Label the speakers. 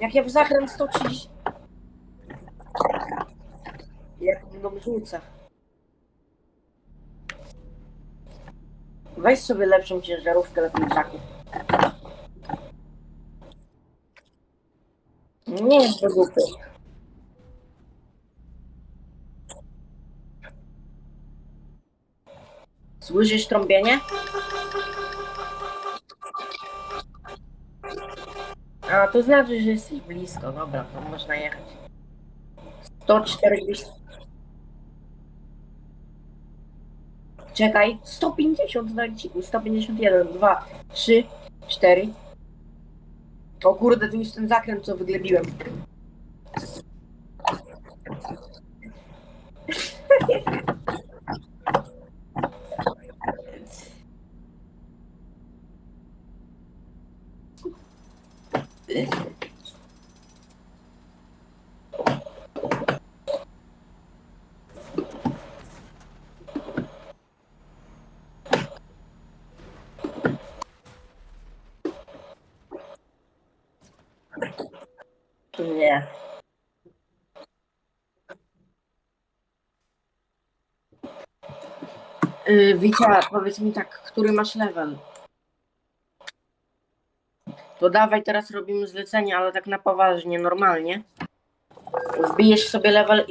Speaker 1: Jak ja w zakręt 130... Jak mną rzuca. Weź sobie lepszą ciężarówkę tym zakup. Nie jest do dupy. Słyszysz trąbienie? A, to znaczy, że jesteś blisko. Dobra, to można jechać. 140. Czekaj, 150 na liciku. 151, 2, 3, 4. O kurde, tu już ten zakręt, co wyglebiłem. Nie. Yy, Wicia, powiedz mi tak, który masz level? To dawaj, teraz robimy zlecenie, ale tak na poważnie, normalnie. Wbijesz sobie level